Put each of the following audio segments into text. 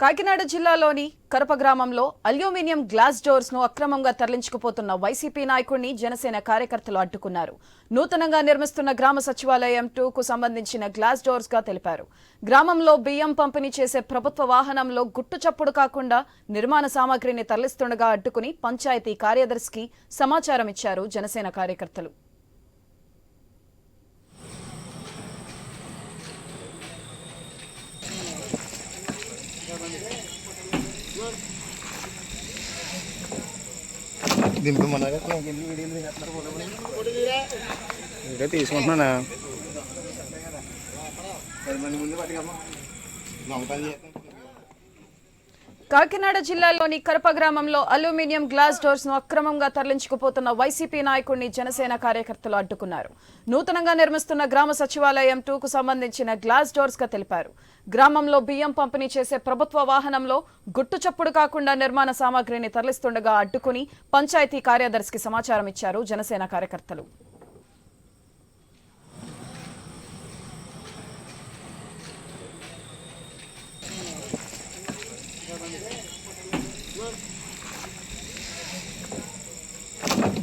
కాకినాడ జిల్లాలోని కరప గ్రామంలో aluminium glass డోర్స్ను అక్రమంగా తరలించుకుపోతున్న వైసీపీ నాయకుడిని జనసేన కార్యకర్తలు అడ్డుకున్నారు. నూతనంగా నిర్మిస్తున్న గ్రామ సచివాలయం టూ కు సంబంధించిన గ్లాస్ డోర్స్గా తెలిపారు. గ్రామంలో బియ్యం పంపిణీ చేసే ప్రభుత్వ వాహనంలో గుట్టు చప్పుడు కాకుండా నిర్మాణ సామాగ్రిని తరలిస్తుండగా అడ్డుకుని పంచాయతీ కార్యదర్శికి సమాచారం ఇచ్చారు జనసేన కార్యకర్తలు. దింపమన్నారా ఇంకా తీసుకుంటున్నానా? పది మంది ముందు పట్టుకమ్మా దొంగతనం చేస్తాను కాకినాడ జిల్లాలోని కరప గ్రామంలో అల్యూమినియం గ్లాస్ డోర్స్ను అక్రమంగా తరలించుకుపోతున్న వైసీపీ నాయకుడిని జనసేన కార్యకర్తలు అడ్డుకున్నారు. నూతనంగా నిర్మిస్తున్న గ్రామ సచివాలయం టూ కు సంబంధించిన గ్లాస్ డోర్స్గా తెలిపారు. గ్రామంలో బియ్యం పంపిణీ చేసే ప్రభుత్వ వాహనంలో గుట్టు చప్పుడు కాకుండా నిర్మాణ సామాగ్రిని తరలిస్తుండగా అడ్డుకుని పంచాయతీ కార్యదర్శికి సమాచారం ఇచ్చారు జనసేన కార్యకర్తలు.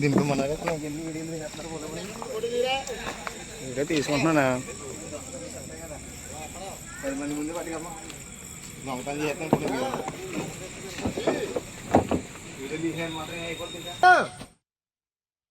దింపమన్నారా వీడియో తీసుకుంటున్నానా? పది మంది ముందు పట్టుకమ్మా. దొంగతనం చేస్తాను వీడియో తీసేయండి మాత్రం అయిపోతుంది